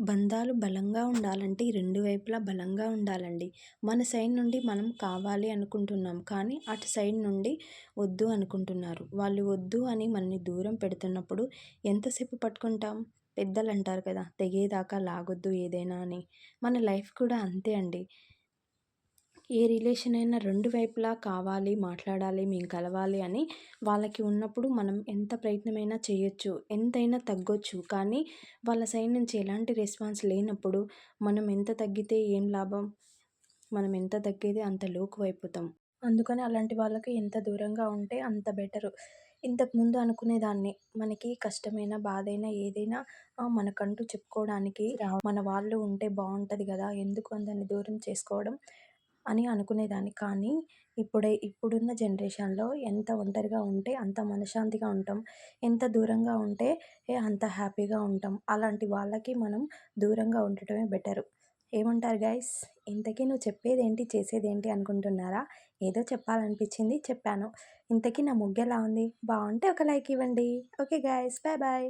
బంధాలు బలంగా ఉండాలంటే ఈ రెండు వైపులా బలంగా ఉండాలండి. మన సైడ్ నుండి మనం కావాలి అనుకుంటున్నాం కానీ అటు సైడ్ నుండి వద్దు అనుకుంటున్నారు. వాళ్ళు వద్దు అని మనని దూరం పెడుతున్నప్పుడు ఎంతసేపు పట్టుకుంటాం? పెద్దలు అంటారు కదా తెగేదాకా లాగొద్దు ఏదైనా అని. మన లైఫ్ కూడా అంతే అండి. ఏ రిలేషన్ అయినా రెండు వైపులా కావాలి మాట్లాడాలి మేము కలవాలి అని వాళ్ళకి ఉన్నప్పుడు మనం ఎంత ప్రయత్నమైనా చేయొచ్చు ఎంతైనా తగ్గొచ్చు. కానీ వాళ్ళ సైడ్ నుంచి ఎలాంటి రెస్పాన్స్ లేనప్పుడు మనం ఎంత తగ్గితే ఏం లాభం? మనం ఎంత తగ్గితే అంత లోకు అయిపోతాం అందుకని అలాంటి వాళ్ళకి ఎంత దూరంగా ఉంటే అంత బెటరు. ఇంతకుముందు అనుకునేదాన్ని మనకి కష్టమైన బాధైనా ఏదైనా మనకంటూ చెప్పుకోవడానికి మన వాళ్ళు ఉంటే బాగుంటుంది కదా ఎందుకు అందరిని దూరం చేసుకోవడం? అని అనుకునేదాన్ని. కానీ ఇప్పుడే ఇప్పుడున్న జనరేషన్లో ఎంత ఒంటరిగా ఉంటే అంత మనశ్శాంతిగా ఉంటాం. ఎంత దూరంగా ఉంటే అంత హ్యాపీగా ఉంటాం. అలాంటి వాళ్ళకి మనం దూరంగా ఉండటమే బెటరు. ఏమంటారు గైస్? ఇంతకీ నువ్వు చెప్పేదేంటి? చేసేదేంటి? అనుకుంటున్నారా? ఏదో చెప్పాలనిపించింది చెప్పాను. ఇంతకీ నా ముగ్గు ఎలా ఉంది? బాగుంటే ఒక లైక్ ఇవ్వండి. Okay guys. Bye bye.